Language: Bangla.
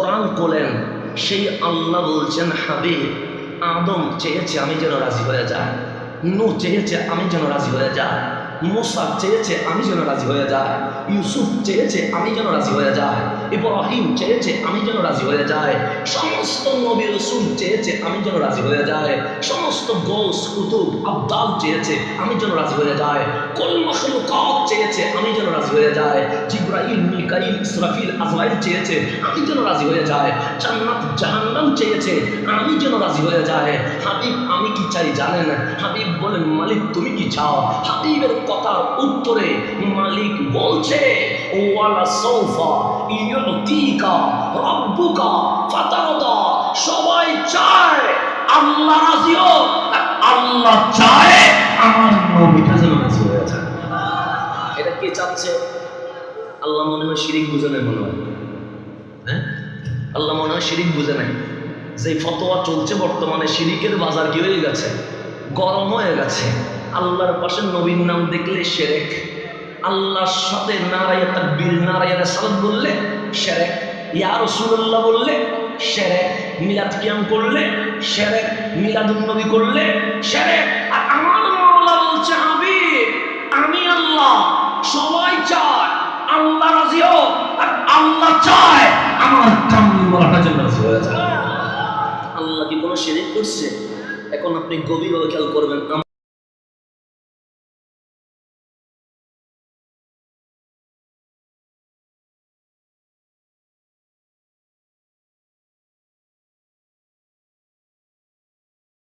কোরআন কোলেন, সেই আল্লাহ বলছেন, হাবিব, আদম চেয়েছে আমি যেন রাজি হয়ে যায় নু চেয়েছে আমি যেন রাজি হয়ে যায় মুসা চেয়েছে আমি যেন রাজি হয়ে যায় ইউসুফ চেয়েছে আমি যেন রাজি হয়ে যায় ইব্রাহিম চেয়েছে আমি যেন রাজি হয়ে যায় সমস্ত নবী রসুল চেয়েছে আমি যেন রাজি হয়ে যায় সমস্ত গোস কুতুব, আব্দাল চেয়েছে আমি যেন রাজি হয়ে যায় কোন মখলুকাত চেয়েছে, আমি যেন রাজি হয়ে যায় জিব্রাইল, মিকাইল, ইসরাফিল আজরাইল চেয়েছে, আমি যেন রাজি হয়ে যায় জান্নাত, জাহান্নাম চেয়েছে, আমি যেন রাজি হয়ে যায় হাবিব, আমি কি চাই জানেন? হাবিব বলেন, মালিক, তুমি কি চাও? হাবিবের কথার উত্তরে মালিক বলছে, ওয়ালা সৌফা ইউতিকা রব্বুকা ফাতারদা। সবাই চায় আল্লাহ রাজি হোক আল্লাহ চায় আমার নবীটা যেন রাজি এটা কে চাচ্ছে? আল্লাহ মনে হয় শিরিক বুঝে নেয় মনে হয়। হ্যাঁ? আল্লাহ মনে হয় শিরিক বুঝে নেয় যে ফতোয়া চলছে বর্তমানে, শিরিকের বাজার কি হয়ে গেছে? গরম হয়ে গেছে। আল্লাহর পাশে নবীর নাম দেখলে সেরেক। আল্লাহর সাথে নারায় তাকবীর, নারায় সালাত বললে সেরেক। ইয়া রাসূলুল্লাহ বললে সেরেক। মিলাদ কিয়াম করলে সেরেক। মিলাদুন নবী করলে সেরেক। আর আমার মাওলা বলছে হাবিব আমি আল্লাহ সবাই চায় আল্লাহ রাজি হোক আর আল্লাহ চায় আমার কামলি বলাটা যেন রাজি হয়ে যায়। আল্লাহ কি কোনো শেরিক করছে? এখন আপনি গভীরভাবে খেয়াল করবেন